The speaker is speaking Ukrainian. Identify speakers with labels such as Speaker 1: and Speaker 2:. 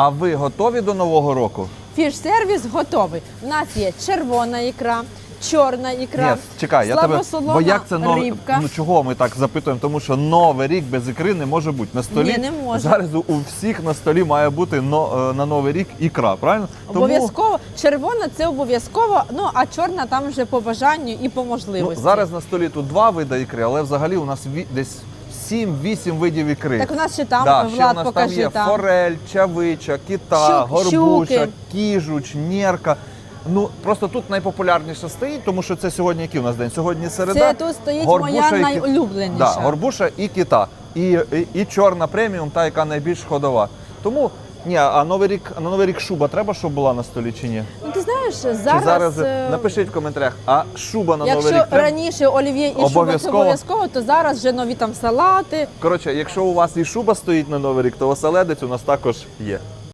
Speaker 1: А ви готові до нового року?
Speaker 2: Фіш-сервіс готовий. У нас є червона ікра, чорна ікра,
Speaker 1: Ні, чекай, я тебе. Бо як це новий
Speaker 2: рибка.
Speaker 1: Ну чого ми так запитуємо? Тому що новий рік без ікри не може бути. На столі
Speaker 2: Ні, не може.
Speaker 1: зараз у- всіх на столі має бути но, е, на новий рік ікра, правильно?
Speaker 2: Обов'язково червона це обов'язково. Ну а чорна там вже по бажанню і по
Speaker 1: Ну,
Speaker 2: можливості.
Speaker 1: зараз на столі тут два види ікри, але взагалі у нас десь 7-8 видів ікри.
Speaker 2: так у нас ще там
Speaker 1: да, ще у нас
Speaker 2: покажи
Speaker 1: там є
Speaker 2: там.
Speaker 1: форель, чавича, кита,
Speaker 2: Щук-
Speaker 1: горбуша,
Speaker 2: щуки.
Speaker 1: кіжуч, нєрка. Ну просто тут найпопулярніше стоїть, тому що це сьогодні який у нас день? Сьогодні середа.
Speaker 2: Це тут стоїть
Speaker 1: Горбуша
Speaker 2: моя
Speaker 1: і
Speaker 2: найулюбленіша.
Speaker 1: Да, горбуша і кита. І, і, і чорна преміум, та яка найбільш ходова. Тому ні, а новий рік на новий рік шуба треба, щоб була на столі чи ні?
Speaker 2: Ну ти знаєш,
Speaker 1: Чи
Speaker 2: зараз,
Speaker 1: зараз
Speaker 2: е,
Speaker 1: напишіть в коментарях, а шуба на
Speaker 2: якщо
Speaker 1: новий рік треба?
Speaker 2: раніше олів'є і шуба це
Speaker 1: Обов'язково.
Speaker 2: обов'язково, то зараз вже нові там салати.
Speaker 1: Коротше, якщо у вас і шуба стоїть на новий рік, то оселедець у нас також є.